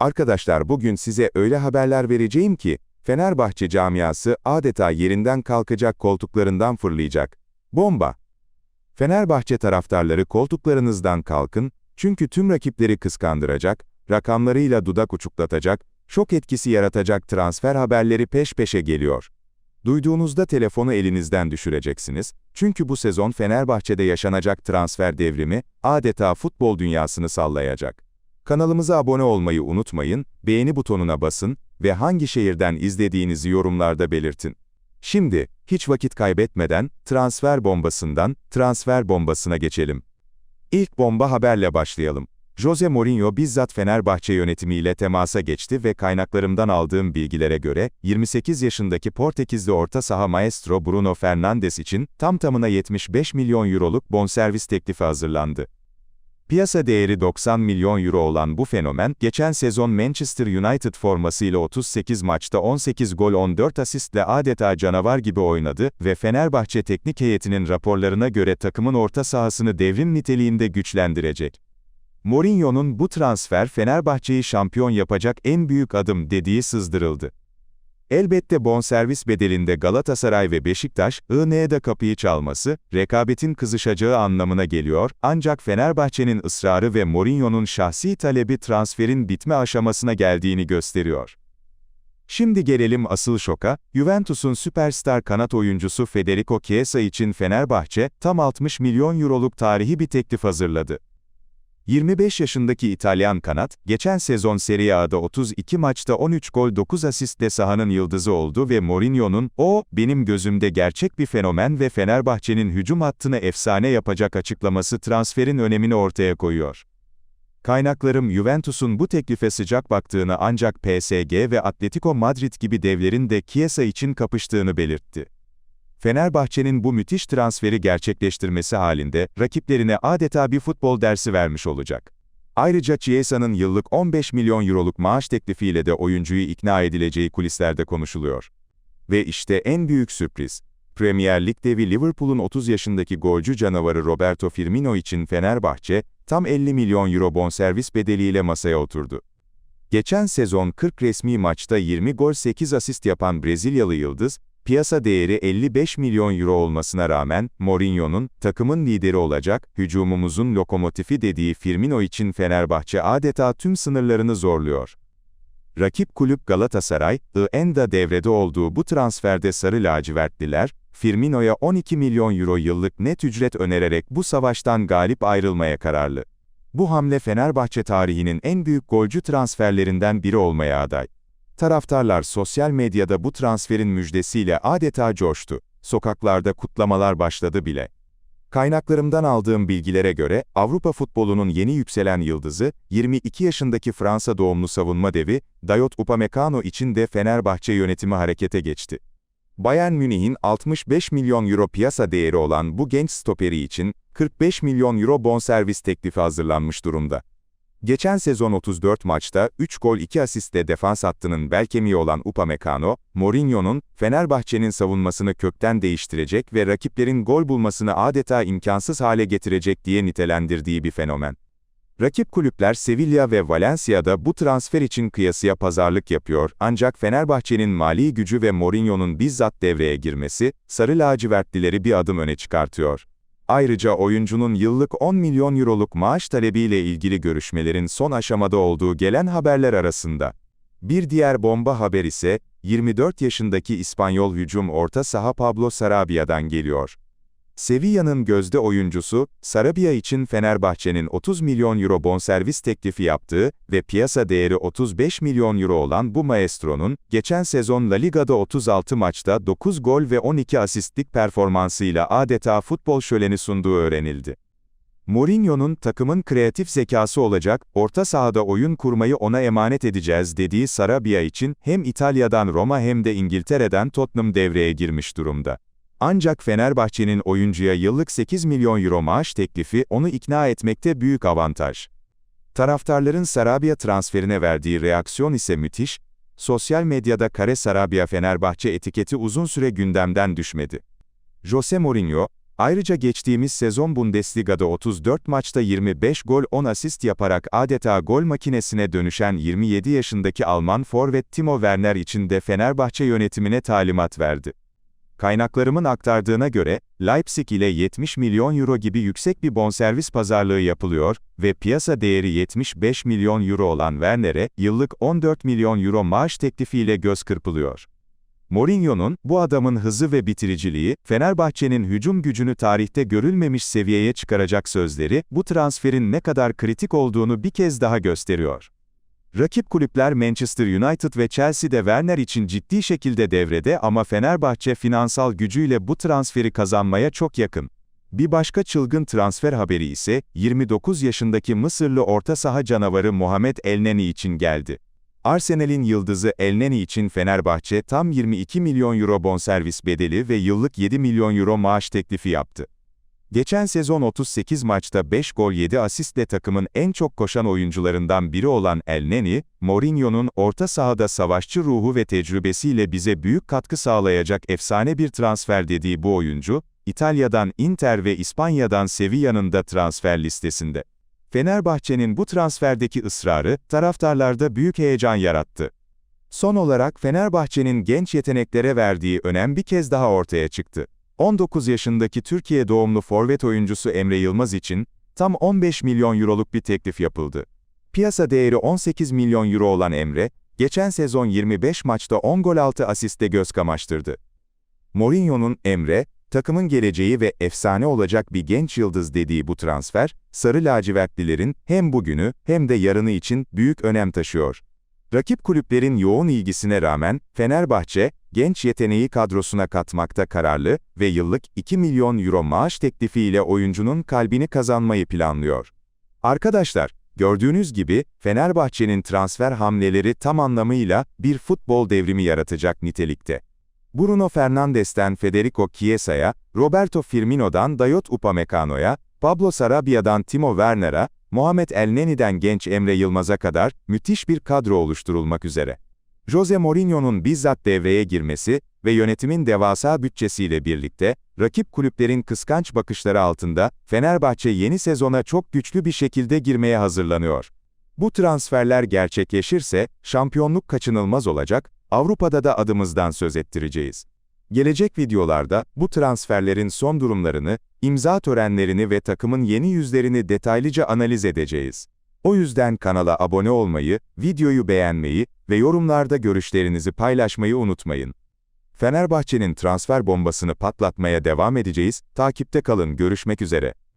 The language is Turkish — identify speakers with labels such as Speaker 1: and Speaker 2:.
Speaker 1: Arkadaşlar bugün size öyle haberler vereceğim ki, Fenerbahçe camiası adeta yerinden kalkacak koltuklarından fırlayacak. Bomba! Fenerbahçe taraftarları koltuklarınızdan kalkın, çünkü tüm rakipleri kıskandıracak, rakamlarıyla dudak uçuklatacak, şok etkisi yaratacak transfer haberleri peş peşe geliyor. Duyduğunuzda telefonu elinizden düşüreceksiniz, çünkü bu sezon Fenerbahçe'de yaşanacak transfer devrimi, adeta futbol dünyasını sallayacak. Kanalımıza abone olmayı unutmayın, beğeni butonuna basın ve hangi şehirden izlediğinizi yorumlarda belirtin. Şimdi, hiç vakit kaybetmeden, transfer bombasından, transfer bombasına geçelim. İlk bomba haberle başlayalım. Jose Mourinho bizzat Fenerbahçe yönetimiyle temasa geçti ve kaynaklarımdan aldığım bilgilere göre, 28 yaşındaki Portekizli orta saha maestro Bruno Fernandes için tam tamına 75 milyon euroluk bonservis teklifi hazırlandı. Piyasa değeri 90 milyon euro olan bu fenomen, geçen sezon Manchester United formasıyla 38 maçta 18 gol 14 asistle adeta canavar gibi oynadı ve Fenerbahçe teknik heyetinin raporlarına göre takımın orta sahasını devrim niteliğinde güçlendirecek. Mourinho'nun bu transfer Fenerbahçe'yi şampiyon yapacak en büyük adım dediği sızdırıldı. Elbette bonservis bedelinde Galatasaray ve Beşiktaş, INE'de kapıyı çalması, rekabetin kızışacağı anlamına geliyor, ancak Fenerbahçe'nin ısrarı ve Mourinho'nun şahsi talebi transferin bitme aşamasına geldiğini gösteriyor. Şimdi gelelim asıl şoka, Juventus'un süperstar kanat oyuncusu Federico Chiesa için Fenerbahçe, tam 60 milyon euroluk tarihi bir teklif hazırladı. 25 yaşındaki İtalyan kanat, geçen sezon Serie A'da 32 maçta 13 gol 9 asistle sahanın yıldızı oldu ve Mourinho'nun, o, benim gözümde gerçek bir fenomen ve Fenerbahçe'nin hücum hattını efsane yapacak açıklaması transferin önemini ortaya koyuyor. Kaynaklarım Juventus'un bu teklife sıcak baktığını ancak PSG ve Atletico Madrid gibi devlerin de Chiesa için kapıştığını belirtti. Fenerbahçe'nin bu müthiş transferi gerçekleştirmesi halinde, rakiplerine adeta bir futbol dersi vermiş olacak. Ayrıca Chiesa'nın yıllık 15 milyon euroluk maaş teklifiyle de oyuncuyu ikna edileceği kulislerde konuşuluyor. Ve işte en büyük sürpriz. Premier Lig devi Liverpool'un 30 yaşındaki golcü canavarı Roberto Firmino için Fenerbahçe, tam 50 milyon euro bonservis bedeliyle masaya oturdu. Geçen sezon 40 resmi maçta 20 gol 8 asist yapan Brezilyalı Yıldız, Piyasa değeri 55 milyon euro olmasına rağmen, Mourinho'nun, takımın lideri olacak, hücumumuzun lokomotifi dediği Firmino için Fenerbahçe adeta tüm sınırlarını zorluyor. Rakip kulüp Galatasaray, IN'da devrede olduğu bu transferde sarı lacivertliler, Firmino'ya 12 milyon euro yıllık net ücret önererek bu savaştan galip ayrılmaya kararlı. Bu hamle Fenerbahçe tarihinin en büyük golcü transferlerinden biri olmaya aday. Taraftarlar sosyal medyada bu transferin müjdesiyle adeta coştu. Sokaklarda kutlamalar başladı bile. Kaynaklarımdan aldığım bilgilere göre, Avrupa futbolunun yeni yükselen yıldızı, 22 yaşındaki Fransa doğumlu savunma devi, Dayot Upamecano için de Fenerbahçe yönetimi harekete geçti. Bayern Münih'in 65 milyon euro piyasa değeri olan bu genç stoperi için, 45 milyon euro bonservis teklifi hazırlanmış durumda. Geçen sezon 34 maçta 3 gol 2 asistle defans hattının bel kemiği olan Upamecano, Mourinho'nun Fenerbahçe'nin savunmasını kökten değiştirecek ve rakiplerin gol bulmasını adeta imkansız hale getirecek diye nitelendirdiği bir fenomen. Rakip kulüpler Sevilla ve Valencia'da bu transfer için kıyasıya pazarlık yapıyor ancak Fenerbahçe'nin mali gücü ve Mourinho'nun bizzat devreye girmesi, sarı lacivertlileri bir adım öne çıkartıyor. Ayrıca oyuncunun yıllık 10 milyon euroluk maaş talebiyle ilgili görüşmelerin son aşamada olduğu gelen haberler arasında. Bir diğer bomba haber ise, 24 yaşındaki İspanyol hücum orta saha Pablo Sarabia'dan geliyor. Sevilla'nın gözde oyuncusu, Sarabia için Fenerbahçe'nin 30 milyon euro bonservis teklifi yaptığı ve piyasa değeri 35 milyon euro olan bu maestronun, geçen sezon La Liga'da 36 maçta 9 gol ve 12 asistlik performansıyla adeta futbol şöleni sunduğu öğrenildi. Mourinho'nun takımın kreatif zekası olacak, orta sahada oyun kurmayı ona emanet edeceğiz dediği Sarabia için hem İtalya'dan Roma hem de İngiltere'den Tottenham devreye girmiş durumda. Ancak Fenerbahçe'nin oyuncuya yıllık 8 milyon euro maaş teklifi onu ikna etmekte büyük avantaj. Taraftarların Sarabia transferine verdiği reaksiyon ise müthiş, sosyal medyada Kare Sarabia Fenerbahçe etiketi uzun süre gündemden düşmedi. Jose Mourinho, Ayrıca geçtiğimiz sezon Bundesliga'da 34 maçta 25 gol 10 asist yaparak adeta gol makinesine dönüşen 27 yaşındaki Alman forvet Timo Werner için de Fenerbahçe yönetimine talimat verdi. Kaynaklarımın aktardığına göre, Leipzig ile 70 milyon euro gibi yüksek bir bonservis pazarlığı yapılıyor ve piyasa değeri 75 milyon euro olan Werner'e, yıllık 14 milyon euro maaş teklifiyle göz kırpılıyor. Mourinho'nun, bu adamın hızı ve bitiriciliği, Fenerbahçe'nin hücum gücünü tarihte görülmemiş seviyeye çıkaracak sözleri, bu transferin ne kadar kritik olduğunu bir kez daha gösteriyor. Rakip kulüpler Manchester United ve Chelsea de Werner için ciddi şekilde devrede ama Fenerbahçe finansal gücüyle bu transferi kazanmaya çok yakın. Bir başka çılgın transfer haberi ise, 29 yaşındaki Mısırlı orta saha canavarı Mohamed Elneny için geldi. Arsenal'in yıldızı Elneny için Fenerbahçe tam 22 milyon euro bonservis bedeli ve yıllık 7 milyon euro maaş teklifi yaptı. Geçen sezon 38 maçta 5 gol 7 asistle takımın en çok koşan oyuncularından biri olan Elneny, Mourinho'nun orta sahada savaşçı ruhu ve tecrübesiyle bize büyük katkı sağlayacak efsane bir transfer dediği bu oyuncu, İtalya'dan Inter ve İspanya'dan Sevilla'nın da transfer listesinde. Fenerbahçe'nin bu transferdeki ısrarı, taraftarlarda büyük heyecan yarattı. Son olarak Fenerbahçe'nin genç yeteneklere verdiği önem bir kez daha ortaya çıktı. 19 yaşındaki Türkiye doğumlu forvet oyuncusu Emre Yılmaz için, tam 15 milyon euroluk bir teklif yapıldı. Piyasa değeri 18 milyon euro olan Emre, geçen sezon 25 maçta 10 gol 6 asiste göz kamaştırdı. Mourinho'nun Emre, takımın geleceği ve efsane olacak bir genç yıldız dediği bu transfer, Sarı lacivertlilerin hem bugünü hem de yarını için büyük önem taşıyor. Rakip kulüplerin yoğun ilgisine rağmen, Fenerbahçe, genç yeteneği kadrosuna katmakta kararlı ve yıllık 2 milyon euro maaş teklifiyle oyuncunun kalbini kazanmayı planlıyor. Arkadaşlar, gördüğünüz gibi, Fenerbahçe'nin transfer hamleleri tam anlamıyla bir futbol devrimi yaratacak nitelikte. Bruno Fernandes'ten Federico Chiesa'ya, Roberto Firmino'dan Dayot Upamecano'ya, Pablo Sarabia'dan Timo Werner'a, Muhammed Elneny'den genç Emre Yılmaz'a kadar müthiş bir kadro oluşturulmak üzere. Jose Mourinho'nun bizzat devreye girmesi ve yönetimin devasa bütçesiyle birlikte, rakip kulüplerin kıskanç bakışları altında, Fenerbahçe yeni sezona çok güçlü bir şekilde girmeye hazırlanıyor. Bu transferler gerçekleşirse, şampiyonluk kaçınılmaz olacak, Avrupa'da da adımızdan söz ettireceğiz. Gelecek videolarda, bu transferlerin son durumlarını, imza törenlerini ve takımın yeni yüzlerini detaylıca analiz edeceğiz. O yüzden kanala abone olmayı, videoyu beğenmeyi ve yorumlarda görüşlerinizi paylaşmayı unutmayın. Fenerbahçe'nin transfer bombasını patlatmaya devam edeceğiz, takipte kalın, görüşmek üzere.